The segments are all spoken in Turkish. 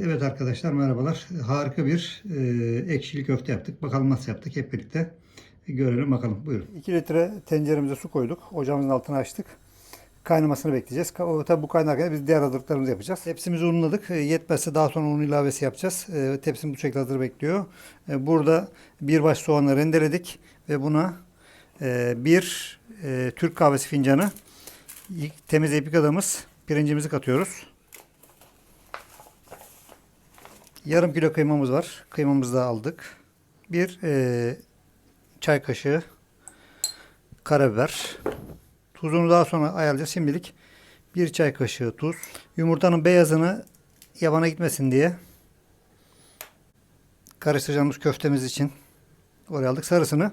Evet arkadaşlar merhabalar. Harika bir e, ekşili köfte yaptık. Bakalım nasıl yaptık hep birlikte görelim bakalım. Buyurun. 2 litre tenceremize su koyduk. Ocağımızın altını açtık. Kaynamasını bekleyeceğiz. Tabi bu kaynarken biz diğer hazırlıklarımızı yapacağız. Tepsimizi unladık. E, Yetmezse daha sonra un ilavesi yapacağız. E, Tepsim bu şekilde hazır bekliyor. E, Burada bir baş soğanı rendeledik ve buna e, bir e, Türk kahvesi fincanı temizleyip yıkadığımız pirincimizi katıyoruz. Yarım kilo kıymamız var. Kıymamızı da aldık. Bir e, çay kaşığı karabiber. Tuzunu daha sonra ayarlayacağız. Şimdilik bir çay kaşığı tuz. Yumurtanın beyazını yabana gitmesin diye karıştıracağımız köftemiz için oraya aldık. Sarısını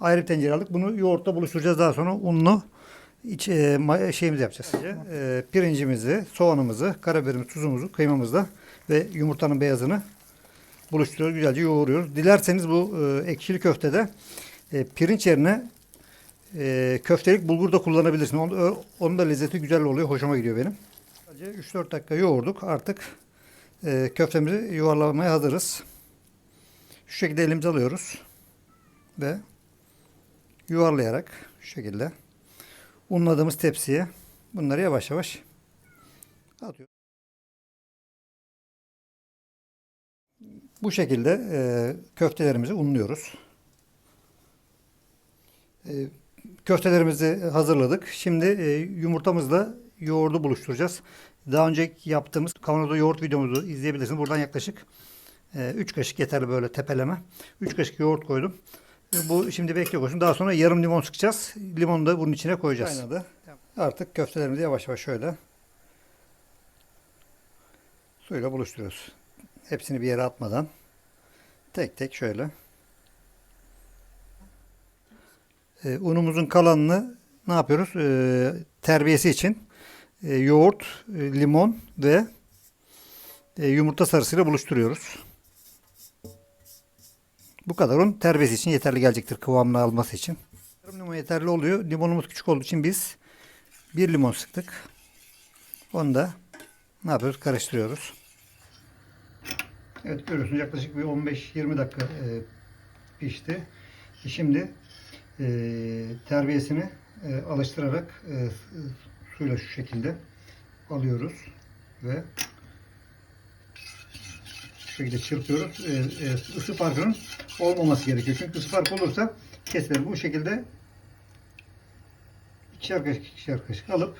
ayrı bir tencere aldık. Bunu yoğurtla buluşturacağız. Daha sonra unlu iç, e, şeyimizi yapacağız. E, pirincimizi, soğanımızı, karabiberimizi, tuzumuzu, kıymamızla ve yumurtanın beyazını buluşturuyoruz. Güzelce yoğuruyoruz. Dilerseniz bu e, ekşili köftede e, pirinç yerine e, köftelik bulgur da kullanabilirsiniz. Onun, onun da lezzeti güzel oluyor. Hoşuma gidiyor benim. Sadece 3-4 dakika yoğurduk. Artık e, köftemizi yuvarlamaya hazırız. Şu şekilde elimize alıyoruz. Ve yuvarlayarak şu şekilde unladığımız tepsiye bunları yavaş yavaş atıyoruz. Bu şekilde e, köftelerimizi unluyoruz. E, köftelerimizi hazırladık. Şimdi e, yumurtamızla yoğurdu buluşturacağız. Daha önce yaptığımız kavanozda yoğurt videomuzu izleyebilirsiniz. Buradan yaklaşık 3 kaşık yeterli böyle tepeleme. 3 kaşık yoğurt koydum. E, Bu şimdi bekliyor olsun. Daha sonra yarım limon sıkacağız. Limonu da bunun içine koyacağız. Kaynadı. Artık köftelerimizi yavaş yavaş şöyle suyla buluşturuyoruz. Hepsini bir yere atmadan tek tek şöyle Ee, unumuzun kalanını ne yapıyoruz? Ee, terbiyesi için e, yoğurt, e, limon ve e, yumurta sarısıyla buluşturuyoruz. Bu kadar un terbiyesi için yeterli gelecektir kıvamını alması için. Limon yeterli oluyor. Limonumuz küçük olduğu için biz bir limon sıktık. Onu da ne yapıyoruz? Karıştırıyoruz. Evet görüyorsunuz yaklaşık bir 15-20 dakika e, pişti. E, Şimdi e, terbiyesini e, alıştırarak e, suyla şu şekilde alıyoruz ve şu şekilde çırpıyoruz. E, e, ısı farkının olmaması gerekiyor. Çünkü ısı farkı olursa kesilir. Bu şekilde ikişer kaşık ikişer kaşık alıp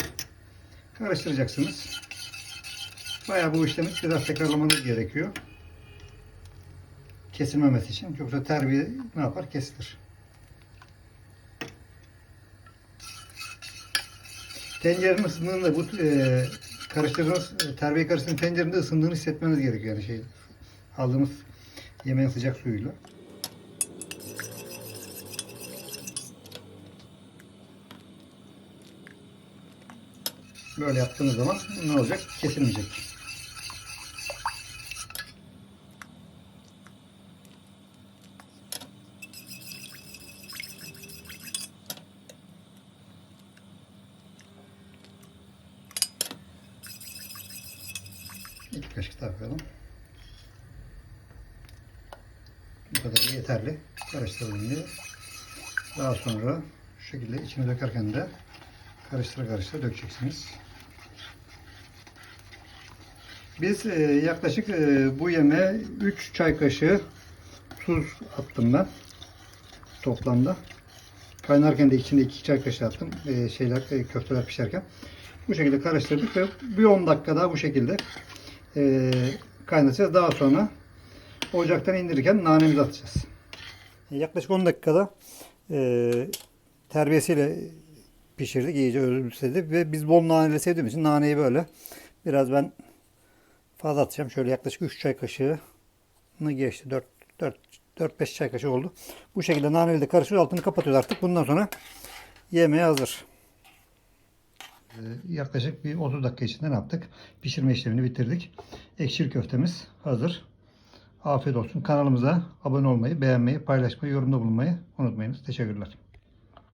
karıştıracaksınız. Bayağı bu işlemi biraz tekrarlamanız gerekiyor. Kesilmemesi için. Yoksa terbiye ne yapar? Kesilir. Tencerenin ısındığını da bu e, karıştırdığınız e, terbiye karıştırdığınız tencerenin ısındığını hissetmeniz gerekiyor. Yani şey aldığımız yemeğin sıcak suyuyla. Böyle yaptığınız zaman ne olacak? Kesilmeyecek. İki kaşık daha koyalım. Bu kadar yeterli. Karıştıralım diye. Daha sonra şu şekilde içine dökerken de karıştıra karıştıra dökeceksiniz. Biz e, yaklaşık e, bu yemeğe 3 çay kaşığı tuz attım ben toplamda. Kaynarken de içine 2 çay kaşığı attım e, şeyler köfteler pişerken. Bu şekilde karıştırdık ve bir 10 dakika daha bu şekilde e, kaynatacağız. Daha sonra ocaktan indirirken nanemizi atacağız. Yaklaşık 10 dakikada e, terbiyesiyle pişirdik. iyice özümsedi ve biz bol naneli sevdiğimiz için naneyi böyle biraz ben fazla atacağım. Şöyle yaklaşık 3 çay kaşığını geçti. 4 4 4-5 çay kaşığı oldu. Bu şekilde naneli de karıştırıyoruz. Altını kapatıyoruz artık. Bundan sonra yemeğe hazır. Ee, Yaklaşık bir 30 dakika içinde ne yaptık? Pişirme işlemini bitirdik. Ekşili köftemiz hazır. Afiyet olsun. Kanalımıza abone olmayı, beğenmeyi, paylaşmayı, yorumda bulunmayı unutmayınız. Teşekkürler.